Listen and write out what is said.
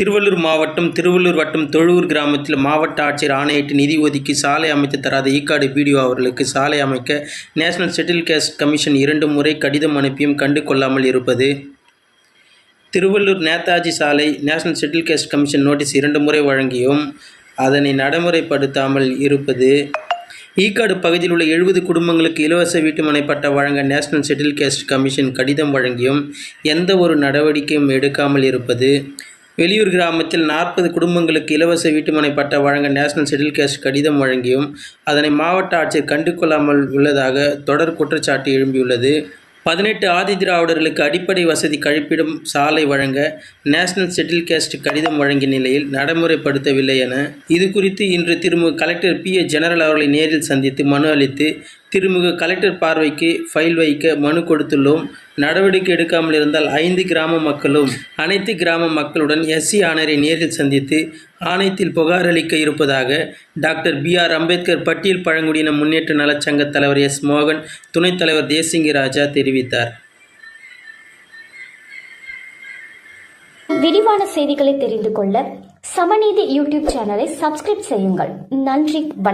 திருவள்ளூர் மாவட்டம் திருவள்ளூர் வட்டம் தொழுவூர் கிராமத்தில் மாவட்ட ஆட்சியர் ஆணையிட்டு நிதி ஒதுக்கி சாலை அமைத்து தராத ஈக்காடு பிடிஓ அவர்களுக்கு சாலை அமைக்க நேஷனல் செட்டில் கேஸ் கமிஷன் இரண்டு முறை கடிதம் அனுப்பியும் கண்டு கொள்ளாமல் இருப்பது. திருவள்ளூர் நேதாஜி சாலை national settle case commission notice இரண்டு முறை வழங்கியும் அதனை நடைமுறைப்படுத்தாமல் இருப்பது. ஈக்காடு பகுதியில் உள்ள எழுபது குடும்பங்களுக்கு இலவச வீட்டுமனை பட்டா வழங்க நேஷனல் செட்டில் கேஸ்ட் கமிஷன் கடிதம் வழங்கியும் எந்த ஒரு நடவடிக்கையும் எடுக்காமல் இருப்பது. வெளியூர் கிராமத்தில் நாற்பது குடும்பங்களுக்கு இலவச வீட்டுமனை பட்டா வழங்க நேஷனல் செட்டில் கேஸ்ட் கடிதம் வழங்கியும் அதனை மாவட்ட ஆட்சியர் கண்டுகொள்ளாமல் உள்ளதாக தொடர் குற்றச்சாட்டு எழும்பியுள்ளது. பதினெட்டு ஆதி திராவிடர்களுக்கு அடிப்படை வசதி கழிப்பிடும் சாலை வழங்க நேஷனல் செட்டில் கேஸ்ட் கடிதம் வழங்கிய நிலையில் நடைமுறைப்படுத்தவில்லை என இது குறித்து இன்று திரும்ப கலெக்டர் பி ஏ ஜெனரல் அவர்களை நேரில் சந்தித்து மனு அளித்து திருமுக கலெக்டர் பார்வைக்கு ஃபைல் வைக்க மனு கொடுத்துள்ளோம். நடவடிக்கை எடுக்காமல் இருந்தால் ஐந்து கிராம மக்களும் அனைத்து கிராம மக்களுடன் எஸ்சி ஆணையரை நேரில் சந்தித்து ஆணையத்தில் புகார் அளிக்க இருப்பதாக டாக்டர் பி ஆர் அம்பேத்கர் பட்டியல் பழங்குடியின முன்னேற்ற நலச்சங்க தலைவர் எஸ் மோகன் துணைத் தலைவர் தேசிங்கி ராஜா தெரிவித்தார். விரிவான செய்திகளை தெரிந்து கொள்ள சமநீதி யூடியூப் சேனலை சப்ஸ்கிரைப் செய்யுங்கள். நன்றி